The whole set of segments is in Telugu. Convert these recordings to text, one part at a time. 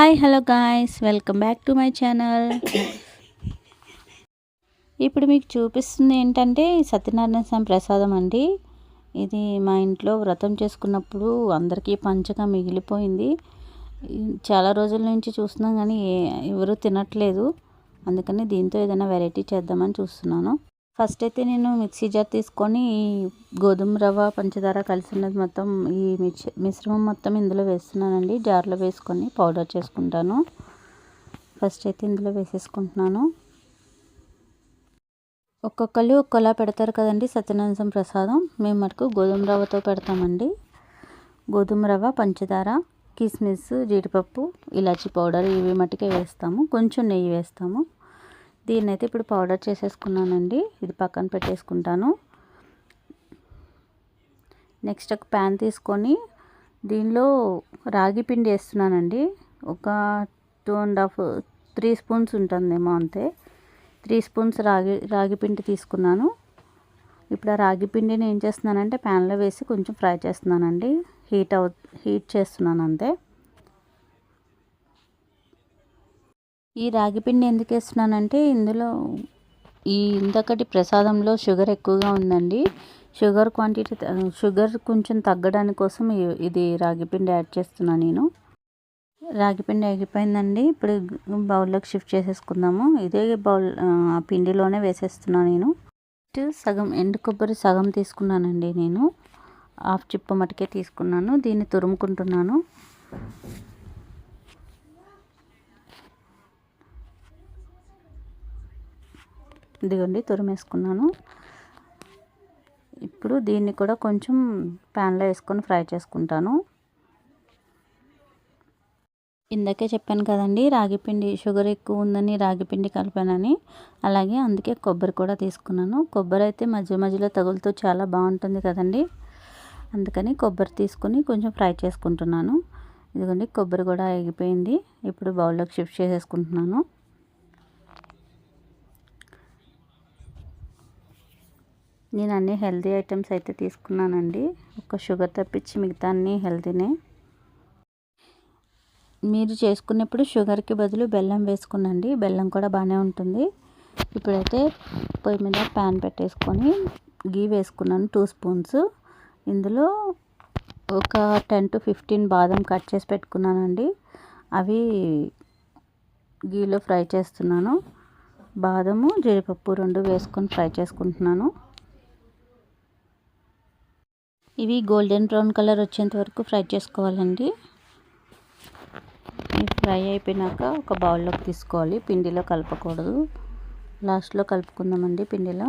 Hi hello guys. Welcome back to my channel. ఇప్పుడు మీకు చూపిస్తుంది ఏంటంటే సత్యనారాయణ స్వామి ప్రసాదం అండి. ఇది మా ఇంట్లో వ్రతం చేసుకున్నప్పుడు అందరికీ పంచగా మిగిలిపోయింది. చాలా రోజుల నుంచి చూస్తున్నాం కానీ ఎవరు తినట్లేదు. అందుకని దీంతో ఏదైనా వెరైటీ చేద్దామని చూస్తున్నాను. ఫస్ట్ అయితే నేను మిక్సీ జార్ తీసుకొని గోధుమ రవ్వ పంచదార కలిసి ఉన్నది మొత్తం ఈ మిశ్రమం మొత్తం ఇందులో వేస్తున్నానండి. జార్లో వేసుకొని పౌడర్ చేసుకుంటాను. ఫస్ట్ అయితే ఇందులో వేసేసుకుంటున్నాను. ఒక్కొక్కరు ఒక్కోలా పెడతారు కదండి సత్యనారాయణ ప్రసాదం. మేము మటుకు గోధుమ రవ్వతో పెడతామండి. గోధుమ రవ్వ పంచదార కిస్మిస్ జీడిపప్పు ఇలాచీ పౌడర్ ఇవి మట్టుకే వేస్తాము. కొంచెం నెయ్యి వేస్తాము. దీన్నైతే అయితే ఇప్పుడు పౌడర్ చేసేసుకున్నానండి. ఇది పక్కన పెట్టేసుకుంటాను. నెక్స్ట్ ఒక ప్యాన్ తీసుకొని దీనిలో రాగి పిండి వేస్తున్నానండి. ఒక two and half three spoons ఉంటుందేమో అంతే. త్రీ స్పూన్స్ రాగి రాగి పిండి తీసుకున్నాను. ఇప్పుడు ఆ రాగి పిండిని ఏం చేస్తున్నానంటే ప్యాన్లో వేసి కొంచెం ఫ్రై చేస్తున్నానండి. హీట్ అవు హీట్ చేస్తున్నాను అంతే. ఈ రాగిపిండి ఎందుకు వేస్తున్నానంటే ఇందులో ఈ ఇంతకటి ప్రసాదంలో షుగర్ ఎక్కువగా ఉందండి. షుగర్ క్వాంటిటీ షుగర్ కొంచెం తగ్గడానికి కోసం ఇది రాగిపిండి యాడ్ చేస్తున్నాను నేను. రాగిపిండి ఆగిపోయిందండి ఇప్పుడు బౌల్లోకి షిఫ్ట్ చేసేసుకుందాము. ఇదే బౌల్ ఆ పిండిలోనే వేసేస్తున్నాను నేను. సగం ఎండు కొబ్బరి సగం తీసుకున్నానండి నేను. హాఫ్ చిప్ప మటుకే తీసుకున్నాను. దీన్ని తురుముకుంటున్నాను. ఇదిగోండి తురిమేసుకున్నాను. ఇప్పుడు దీన్ని కూడా కొంచెం ప్యాన్లో వేసుకొని ఫ్రై చేసుకుంటాను. ఇందాకే చెప్పాను కదండి రాగిపిండి షుగర్ ఎక్కువ ఉందని రాగిపిండి కలిపానని. అలాగే అందుకే కొబ్బరి కూడా తీసుకున్నాను. కొబ్బరి అయితే మధ్య మధ్యలో తగులుతూ చాలా బాగుంటుంది కదండి. అందుకని కొబ్బరి తీసుకొని కొంచెం ఫ్రై చేసుకుంటున్నాను. ఇదిగోండి కొబ్బరి కూడా ఎగిపోయింది. ఇప్పుడు బౌల్లోకి షిఫ్ట్ చేసేసుకుంటున్నాను. నేను అన్ని హెల్తీ ఐటమ్స్ అయితే తీసుకున్నానండి. ఒక షుగర్ తప్పించి మిగతా అన్నీ హెల్తీనే మీరు చేసుకున్నప్పుడు షుగర్కి బదులు బెల్లం వేసుకునండి. బెల్లం కూడా బాగానే ఉంటుంది. ఇప్పుడైతే పొయ్యి మీద ప్యాన్ పెట్టేసుకొని గీ వేసుకున్నాను టూ స్పూన్స్. ఇందులో ఒక టెన్ టు ఫిఫ్టీన్ బాదం కట్ చేసి పెట్టుకున్నానండి. అవి గీలో ఫ్రై చేస్తున్నాను. బాదము జీడిపప్పు రెండు వేసుకొని ఫ్రై చేసుకుంటున్నాను. ఇవి గోల్డెన్ బ్రౌన్ కలర్ వచ్చేంత వరకు ఫ్రై చేసుకోవాలండి. ఫ్రై అయిపోయినాక ఒక బౌల్లోకి తీసుకోవాలి. పిండిలో కలపకూడదు. లాస్ట్లో కలుపుకుందామండి పిండిలో.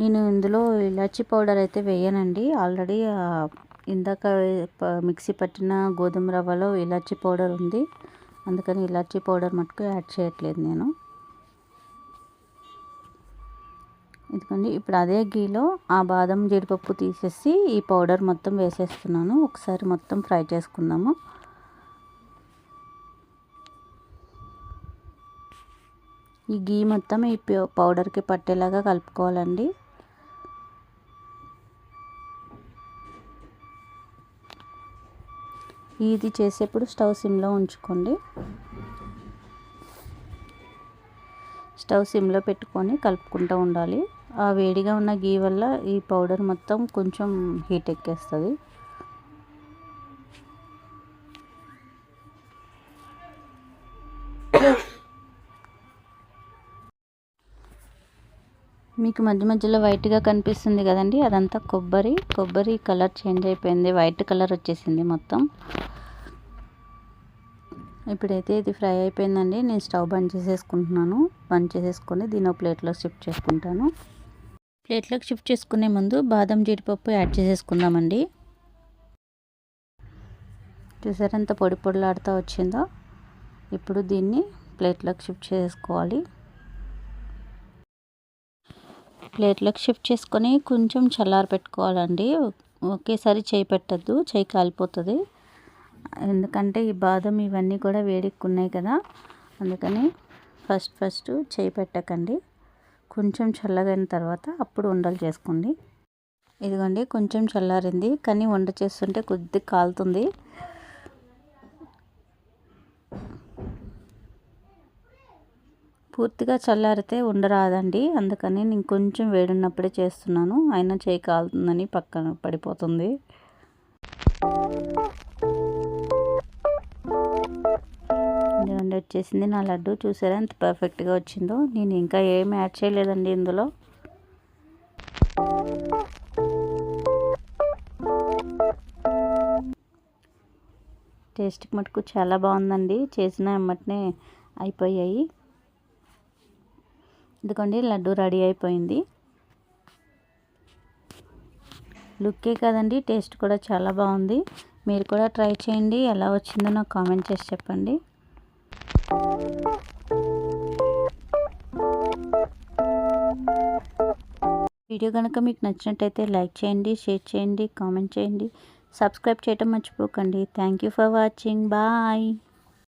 నేను ఇందులో ఇలాచి పౌడర్ అయితే వేయనండి. ఆల్రెడీ ఇందాక మిక్సీ పట్టిన గోధుమ రవ్వలో ఇలాచి పౌడర్ ఉంది. అందుకని ఇలాచి పౌడర్ మటుకు యాడ్ చేయట్లేదు నేను. ఎందుకండి ఇప్పుడు అదే గీలో ఆ బాదం జీడిపప్పు తీసేసి ఈ పౌడర్ మొత్తం వేసేస్తున్నాను. ఒకసారి మొత్తం ఫ్రై చేసుకుందాము. ఈ గీ మొత్తం ఈ పౌడర్కి పట్టేలాగా కలుపుకోవాలండి. ఇది చేసేప్పుడు స్టవ్ సిమ్లో ఉంచుకోండి. స్టవ్ సిమ్లో పెట్టుకొని కలుపుకుంటూ ఉండాలి. ఆ వేడిగా ఉన్న గీ వల్ల ఈ పౌడర్ మొత్తం కొంచెం హీట్ ఎక్కేస్తుంది. మీకు మధ్య మధ్యలో వైట్గా కనిపిస్తుంది కదండి అదంతా కొబ్బరి. కొబ్బరి కలర్ చేంజ్ అయిపోయింది. వైట్ కలర్ వచ్చేసింది మొత్తం. ఇప్పుడైతే ఇది ఫ్రై అయిపోయిందండి. నేను స్టవ్ బంద్ చేసేసుకుంటున్నాను. బంద్ చేసేసుకొని దీని ప్లేట్లో షిఫ్ట్ చేసుకుంటాను. ప్లేట్లోకి షిఫ్ట్ చేసుకునే ముందు బాదం జీడిపప్పు యాడ్ చేసేసుకుందామండి. చూసారంత పొడి పొడిలాడుతూ వచ్చిందో? ఇప్పుడు దీన్ని ప్లేట్లోకి షిఫ్ట్ చేసుకోవాలి. ప్లేట్లోకి షిఫ్ట్ చేసుకొని కొంచెం చల్లారి పెట్టుకోవాలండి. ఒకేసారి చేయి పెట్టద్దు చేయి కాలిపోతుంది. ఎందుకంటే ఈ బాదం ఇవన్నీ కూడా వేడెక్కున్నాయి కదా. అందుకని ఫస్ట్ ఫస్ట్ చేయి పెట్టకండి. కొంచెం చల్లగైన తర్వాత అప్పుడు ఉండలు చేసుకోండి ఇదిగోండి కొంచెం చల్లారింది కానీ వంట చేస్తుంటే కొద్ది కాలుతుంది. పూర్తిగా చల్లారితే ఉండరాదండి అందుకని నేను కొంచెం వేడున్నప్పుడే చేస్తున్నాను. అయినా చేయి కాలుతుందని పక్కన పడిపోతుంది. వచ్చేసింది. నా లడ్డు చూసారా? ఎంత పర్ఫెక్ట్గా వచ్చిందో. నేను ఇంకా ఏం యాడ్ చేయలేదండి ఇందులో. టేస్ట్ మటుకు చాలా బాగుందండి. చేసిన ఎమ్మటనే అయిపోయాయి. ఎందుకండి లడ్డు రెడీ అయిపోయింది. లుక్కే కదండి టేస్ట్ కూడా చాలా బాగుంది. మీరు కూడా ట్రై చేయండి. ఎలా వచ్చిందో నాకు కామెంట్ చేసి చెప్పండి. వీడియో కనుక మీకు నచ్చినట్టయితే లైక్ చేయండి షేర్ చేయండి కామెంట్ చేయండి. సబ్స్క్రైబ్ చేయటం మర్చిపోకండి. Thank you for watching. Bye.